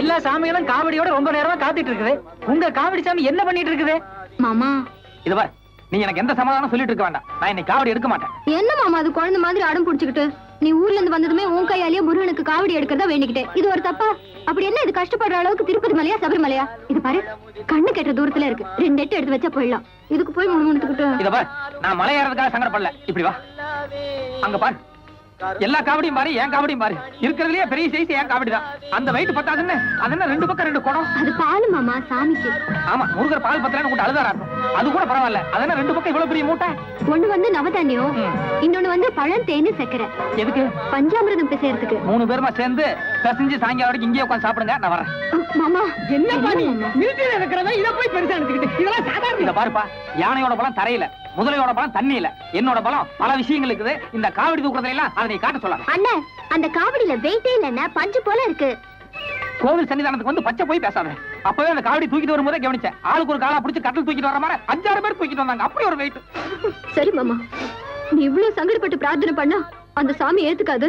எல்லா சாமிகளும் காவடியோட ரொம்ப நேரமா காத்துட்டு இருக்குது. உங்க காவடி சாமி என்ன பண்ணிட்டு இருக்குது? மாமா. இது பார் நீ எனக்கு எந்த சமாதானம் சொல்லிட்டு இருக்க வேண்டாம். நான் இன்னைக்கு காவடி எடுக்க மாட்டேன். என்ன மாமா அது குழந்தை மாதிரி அடம் புடிச்சுக்கிட்டு? நீ ஊர்ல இருந்து வந்ததுமே உன் கையாலேயே முருகனுக்கு காவடி எடுக்கிறதா வேண்டிக்கிட்டேன். இது ஒரு தப்பா? அப்படி என்ன இது கஷ்டப்படுற அளவுக்கு திருப்பதி மலையா சபரிமலையா? இது பாரு கண்ணு கெட்ட தூரத்துல இருக்கு. ரெண்டு எட்டு எடுத்து வச்சா போயிடலாம். இதுக்கு போய் முணுமுணுத்துக்கிட்டு இத பார் நான் மலை ஏறதுக்காக சங்கடப்படல. இப்படி வா. அங்க பார். எல்லா காவடியும் பாரு என் காவடியும் பாரு இருக்கிறதுலயே பெரிய சைஸ் என் காவடி தான். அந்த வெயிட் பத்தாதுன்னு அது என்ன? ரெண்டு பக்கம் ரெண்டு குடம்? அது பாலு மாமா சாமிக்கு. ஆமா முருகர் பால் பத்தலன்னு கூட அழுதாராட்டும் அது கூட பரவாயில்ல. அதென்ன ரெண்டு பக்கம் இவ்வளவு பெரிய மூட்டை? ஒண்ணு வந்து நவதானியம். இன்னொன்னு வந்து பழம் தேனு சக்கரை. எதுக்கு? பஞ்சாமிரதம் பிசையறதுக்கு. மூணு பேருமா சேர்ந்து பிசைஞ்சு சாயங்காலம் வரைக்கும் இங்கேயே உட்காந்து சாப்பிடுங்க. நான் வரேன். மாமா என்னப்பா நீ மாமா? மிலிட்டரியில இருக்கிறதா இத போய் பெருசா எடுத்துக்கிட்டு இதெல்லாம் சாதாரண இத பாருப்பா யானையோட பலம் தரையில முதலையோட பலம் தண்ணியில என்னோட பலம் பல விஷயங்கள் இருக்குது. இந்த காவடி தூக்குறதுல எல்லாம் அதை நீ காட்ட சொல்லாத. அண்ணன் அந்த காவடியில வெயிட்டே இல்லைன்னா பஞ்சு போல இருக்கு. கோவில் சன்னிதானத்துக்கு வந்து பச்சை போய் பேசாத. அப்பவே அந்த காவடி தூக்கிட்டு வரும்போதே கவனிச்சேன். ஆளுக்கு ஒரு காலா பிடிச்சு கட்டில் தூக்கிட்டு வர மாதிரி அஞ்சாறு பேர் தூக்கிட்டு வந்தாங்க. அப்படி ஒரு வெயிட். சரி மாமா. நீ இவ்வளவு சங்கடப்பட்டு பிரார்த்தனை பண்ணா அந்த சாமி ஏத்துக்காது.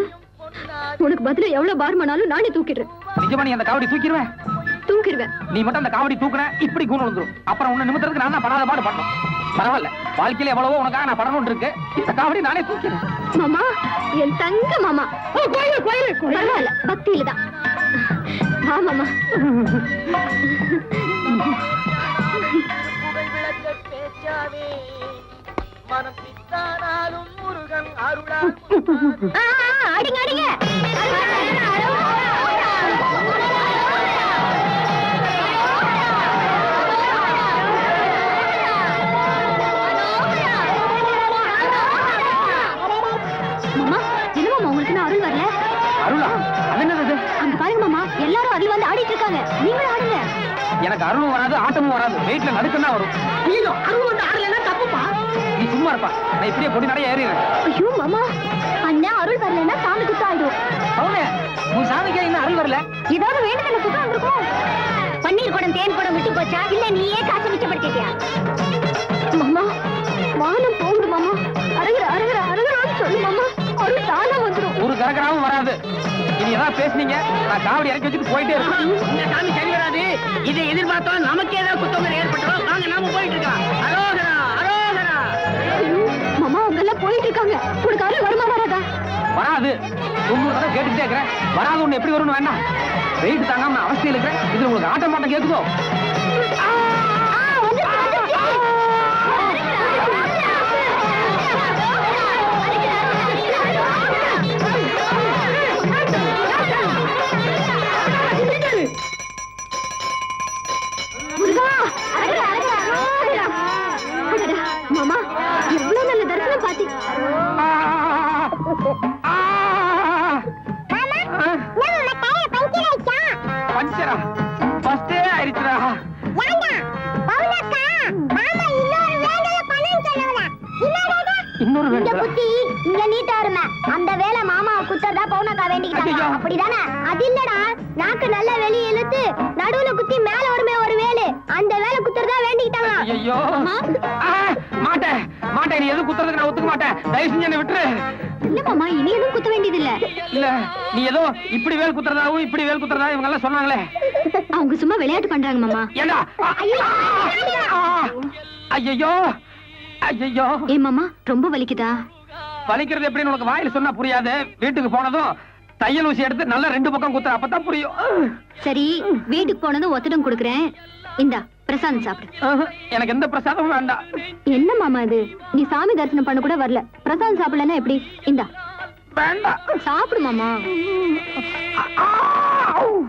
உனக்கு பதிலா எவ்வளவு பாரமானாலும் நானே தூக்கிடுறேன். நிஜமா நீ அந்த காவடி தூக்கிடுவேன் தூக்கிடுவேன் நீ மட்டும் அந்த காவடி தூக்குன இப்படி கூண் விழுந்துரும் அப்புறம் உன்னை நிமித்தறதுக்கு நான் தான் படாத பாடு பண்ணணும் பரவாயில்ல வாழ்க்கையில எவ்வளவோ உனக்காக நான் படணும் இருக்கு இந்த காவடி நானே தூக்கிறேன் மாமா என் தங்க மாமா கோயில் கோயில் பரவாயில்ல பக்தியில தான் வா மாமா புகழ் விளக்க பேச்சாவே மனம் பித்தானாலும் முருகன் அருளா அடிங்க அடிங்க எல்லாரும் அருள் வந்து ஆடிட்டு இருக்காங்க. நீங்களும் ஆடுங்க. எனக்கு அருளும் வராது ஆட்டமும் வராது. வெயிட்ல நடுக்கம் தான் வரும். நீங்க அருள் வந்து ஆடலைன்னா தப்புப்பா? நீ சும்மா இருப்பா. நான் இப்படியே பொடி நடைய ஏறிடுறேன். ஐயோ மாமா. அண்ணன் அருள் வரலன்னா சாமி குத்தம் ஆயிடும். அவனே உன் சாமிக்கே இன்னும் அருள் வரல? ஏதாவது வேண்டுதல குத்தம் வந்திருக்கும். பன்னீர் குடம் தேன் குடம் விட்டு போச்சா? இல்ல நீயே காசு மிச்சப்படுத்திட்டியா? மாமா வானம் போகுது மாமா. அருகிற அருகிற அருகிறான்னு சொல்லு மாமா. அருள் தானா வந்துடும் ஒரு கரகராவும் வராது. ஏதாவது பேசுனீங்க? நான் காவடி இறக்கி வச்சுட்டு போயிட்டே இருப்பேன் இந்த சாமி சரி வராது. இதை எதிர்பார்த்தோம் நமக்கு ஏதாவது குத்தங்கள் ஏற்பட்டுரும். வாங்க நாம போயிட்டு இருக்கலாம் அரோகரா அரோகரா. மாமா அவங்க எல்லாம் போயிட்டு இருக்காங்க உனக்கு அருள் வருமா வராதா? வராது. தொண்ணூறு தடவை இருக்கிறேன். வராது ஒண்ணு எப்படி வரும்னு வேண்டாம். வெயிட் தாங்காம நான் அவஸ்தையில் இருக்கிறேன். இதுல உங்களுக்கு ஆட்டம் பாட்டம் கேட்குதோ? இன்னொரு வேண்டுதலா? புத்தி இங்க நீட்டா இருந்த அந்த வேலை மாமாவை குத்தறதா பவுனக்கா வேண்டிக்கிட்டாங்க. அப்படிதானே? அது இல்லடா. நாக்கு நல்ல வெளிய இழுத்து நடுவுல குத்தி மேல வருமே ஒரு வேலு. அந்த வேலை குத்துறதா வேண்டிக்கிட்டாங்க. ஐயோ மாட்டேன். மாட்டேன். நீ எதுவும் குத்துறதுக்கு நான் ஒத்துக்க மாட்டேன். தயவு செஞ்சு என்ன விட்டுரு. இல்ல மாமா இனி எதுவும் குத்த வேண்டியது இல்ல இல்ல நீ ஏதோ இப்படி வேல் குத்துறதாவும் இப்படி வேல் குத்துறதா இவங்க எல்லாம் சொன்னாங்களே. அவங்க சும்மா விளையாட்டு பண்றாங்க மாமா. ஏண்டா? ஐயோ ஐயோ ஏ மாமா ரொம்ப வலிக்குதா? வலிக்கிறது எப்படின்னு உனக்கு வாயில சொன்னா புரியாது. வீட்டுக்கு போனதும் தையல் ஊசி எடுத்து நல்லா ரெண்டு பக்கம் குத்துற அப்பதான் புரியும். சரி வீட்டுக்கு போனதும் ஒத்தடம் கொடுக்குறேன். இந்தா பிரசாதம் சாப்பிடு. எனக்கு எந்த பிரசாதமும் வேண்டாம். என்ன மாமா இது? நீ சாமி தரிசனம் பண்ண கூட வரல. பிரசாதம் சாப்பிடலன்னா எப்படி? இந்தா. வேண்டாம். சாப்பிடு மாமா.